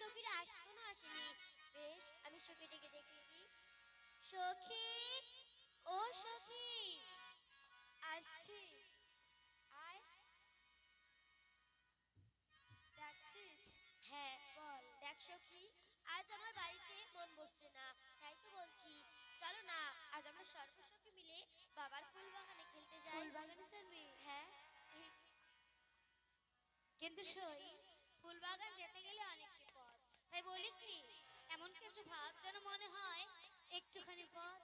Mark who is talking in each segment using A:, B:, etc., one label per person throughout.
A: সখীরা এখনও আসেনি বেশ আমি সখীটিকে দেখে কি সখী ও সখী আসছি। আয়। ডাকছিস? হ্যাঁ বল। দেখ সখী আজ আমার বাড়িতে মন বসছে না। তাই তো বলছি চলো না আজ আমরা সর্বসখী মিলে বাবার ফুল বাগানে খেলতে যাই।
B: ফুল বাগানে যাবি?
A: হ্যাঁ।
B: কিন্তু সই ফুল বাগান যেতে গেলে অনেকটি পথ তাই বলি কি, এমন কিছু ভাব যেন মনে হয় একটুখানি পর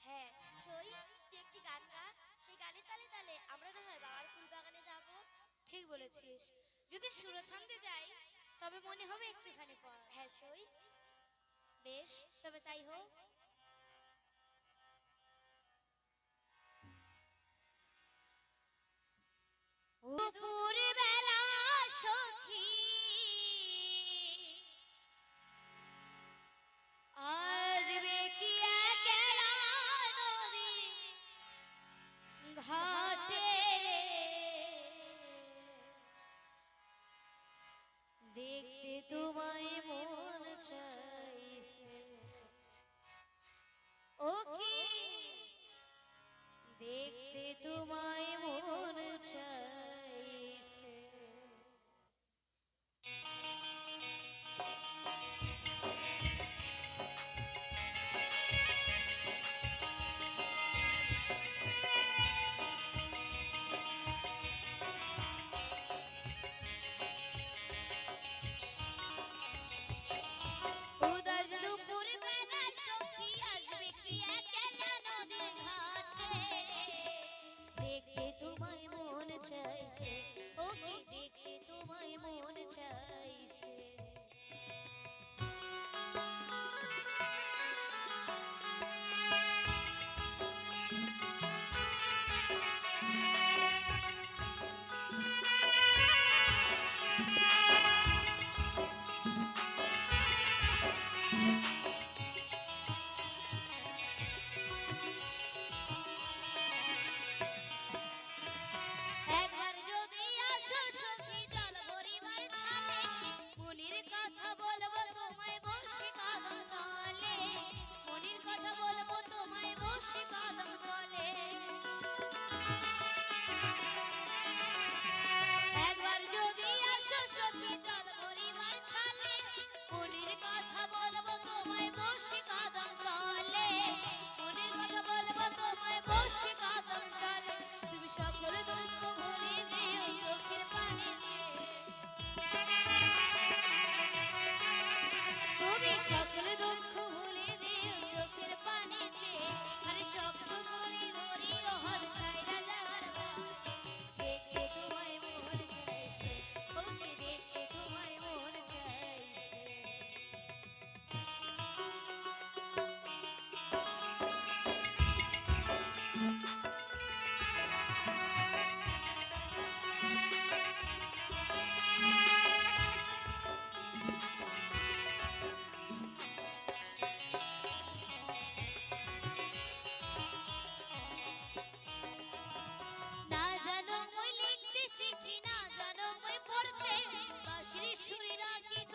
A: হ্যাঁ সই, তুই একটি গান গা। সেই গানে তালে তালে আমরা না হয় বাবার ফুল বাগানে যাব।
B: ঠিক বলেছিস। যদি সুর ছন্দে যাই, তবে মনে হবে একটুখানি পর
A: হ্যাঁ সই।
B: বেশ, তবে তাই হোক। চাইছে ও কি বসে কদম তলে তুমি সকল দুঃখ ভুলে যেও চোখের পানি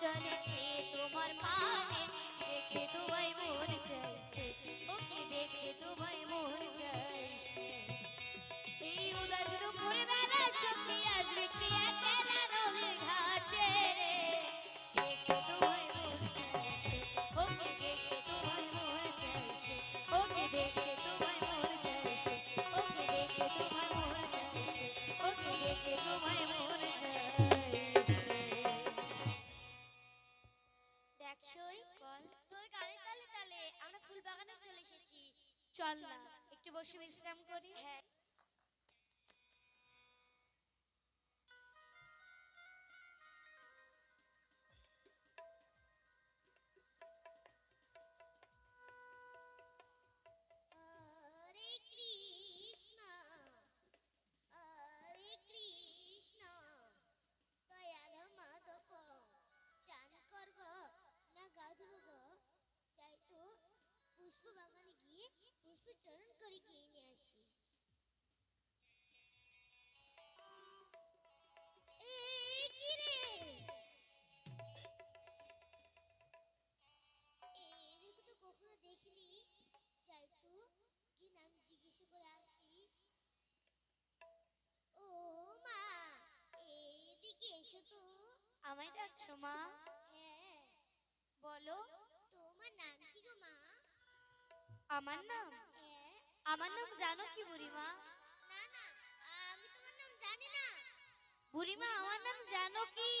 B: চলেছে তোমার পানে। দেখে তোমায় মন চাইছে ওকে দেখে তোমায় মন চাইছে। এই উদাস দুপুর বেলা সখী আসবে কি একটু ইসলাম করি।
A: হ্যাঁ।
B: ডাকছো মা? বলো।
C: তোমার নাম কি গো মা?
B: আমার নাম? আমার নাম জানো কি বুড়িমা?
C: না না আমি তোমার নাম জানি না।
B: বুড়িমা আমার নাম জানো কি?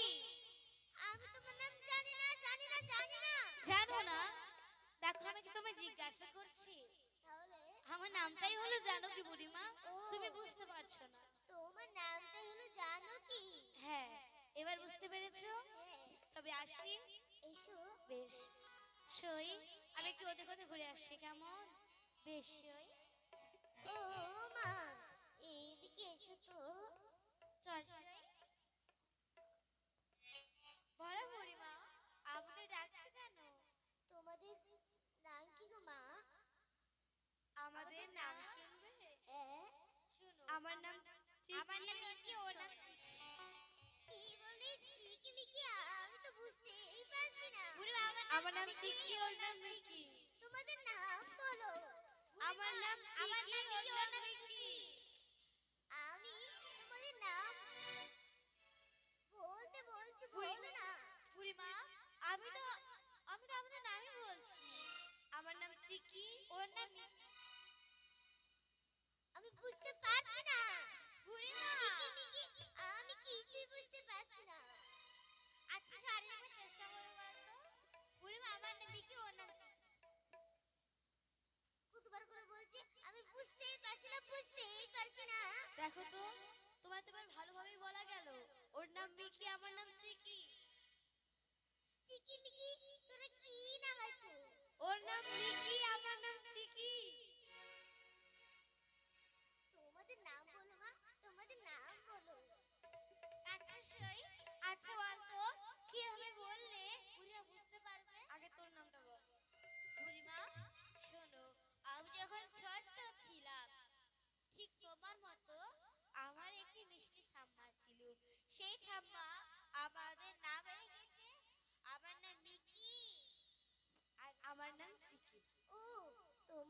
C: আমি তোমার নাম জানি না জানি না জানি না।
B: জানো না? দেখো আমি কি তোমায় জিজ্ঞাসা করছি?
C: তাহলে
B: আমার নামটাই হলো জানো কি বুড়িমা? তুমি বুঝতে পারছ না।
C: তোমার নামটা হলো জানো কি?
B: হ্যাঁ। এবার বুঝতে পেরেছ? তবে আসি।
C: এসো।
B: বেশ। সই আমি একটু ওদের কথা ঘুরে আসছি কেমন? বেশ সই।
C: ও মা এইদিকে এসো তো।
B: চল সই। বলো বুড়িমা আপনি ডাকছে কেন?
C: তোমাদের নাম কি গো মা?
B: আমাদের নাম শুনবে? শুনো আমার নাম আমার নাম মিকি ওর নাম আমার নাম চিকি ওর নাম মিকি
C: তোমাদের নাম বলো।
B: আমার নাম
C: আমার নাম
B: চিকি
C: মিকি, ওর নাম
B: মিকি
C: আমি তোমাদের নাম বলতে বলছি বলো না।
B: বুড়িমা আমি তো চিকি মিকি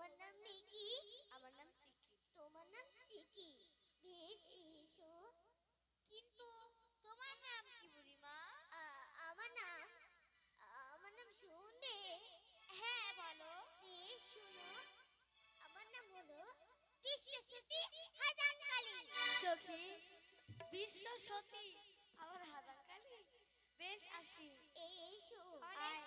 B: তোমার নাম মিকি আমার নাম চিকি। তোমার নাম চিকি।
C: বেশ এসো।
B: কিন্তু তোমার নাম কি বুড়িমা
C: আমার নাম আমার নাম শুনবে
B: হ্যাঁ বলো।
C: বেশ শুনো। আমার নাম হলো বিশ্বসতী হাজান কালী
B: সখী বিশ্ব সতী আমার হাদার বেশ আসি।
C: এসো।
B: অনেক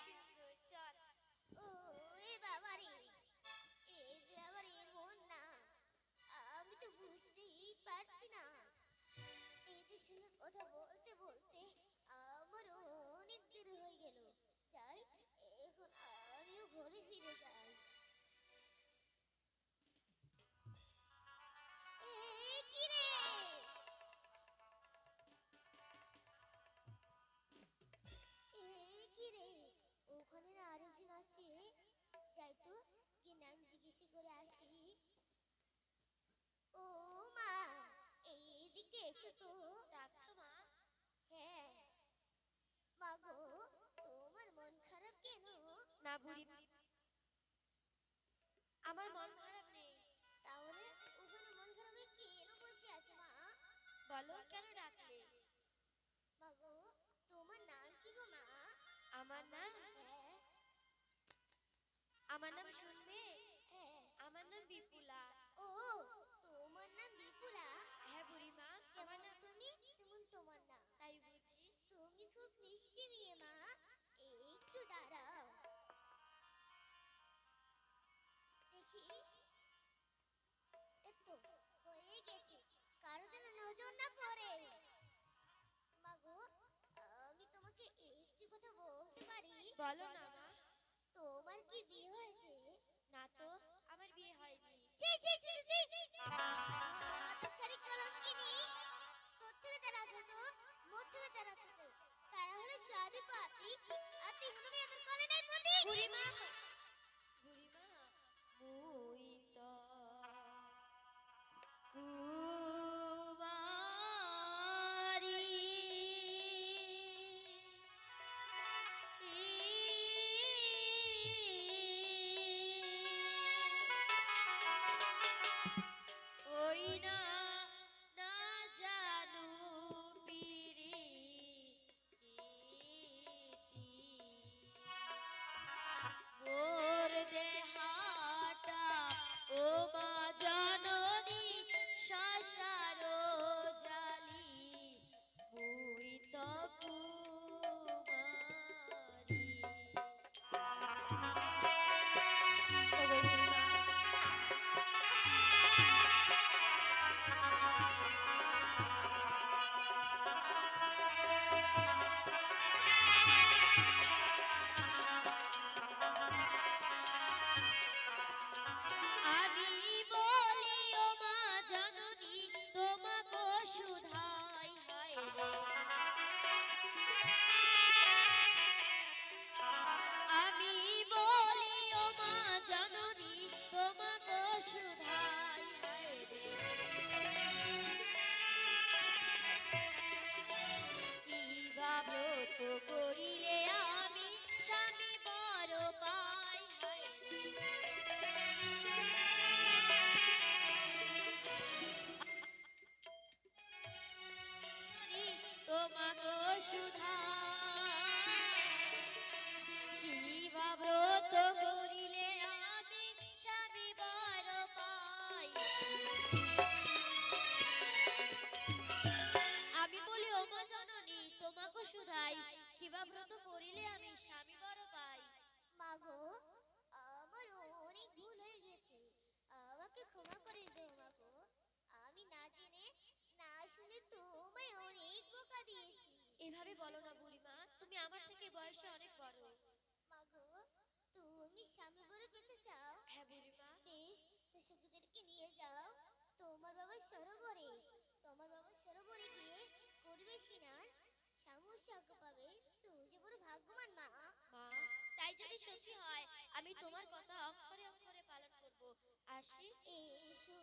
B: বুড়ি আমার মন খারাপ নেই।
C: তাহলে ওখানে মন খারাপ হয়ে কেন বসে আছো মা?
B: বলো কেন ডাকলে
C: মা তোমার নাম কি গো মা?
B: আমার নাম?
C: হ্যাঁ।
B: আমার নাম শুনবে? বলো না
C: good. স্নান স্বামীর পাবে তুমি যে বড় ভাগ্যবান মা।
A: মা তাই যদি সত্যি হয় আমি তোমার কথা অক্ষরে অক্ষরে পালন করব। আসি।
C: এসো।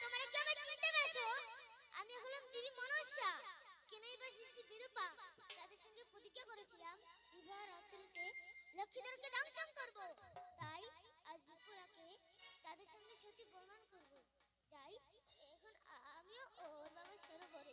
C: তোমরা কি আমায় চিনতে পেরেছ? আমি হলাম দেবী মনসা। কেনই বা শিশু বিরূপা? যাদের সঙ্গে প্রতিজ্ঞা করেছিলাম বিবাহ রাত্রিতে লক্ষ্মীধরকে দংশন করব। সত্যি প্রমাণ যাই এখন আমিও ওর যাই।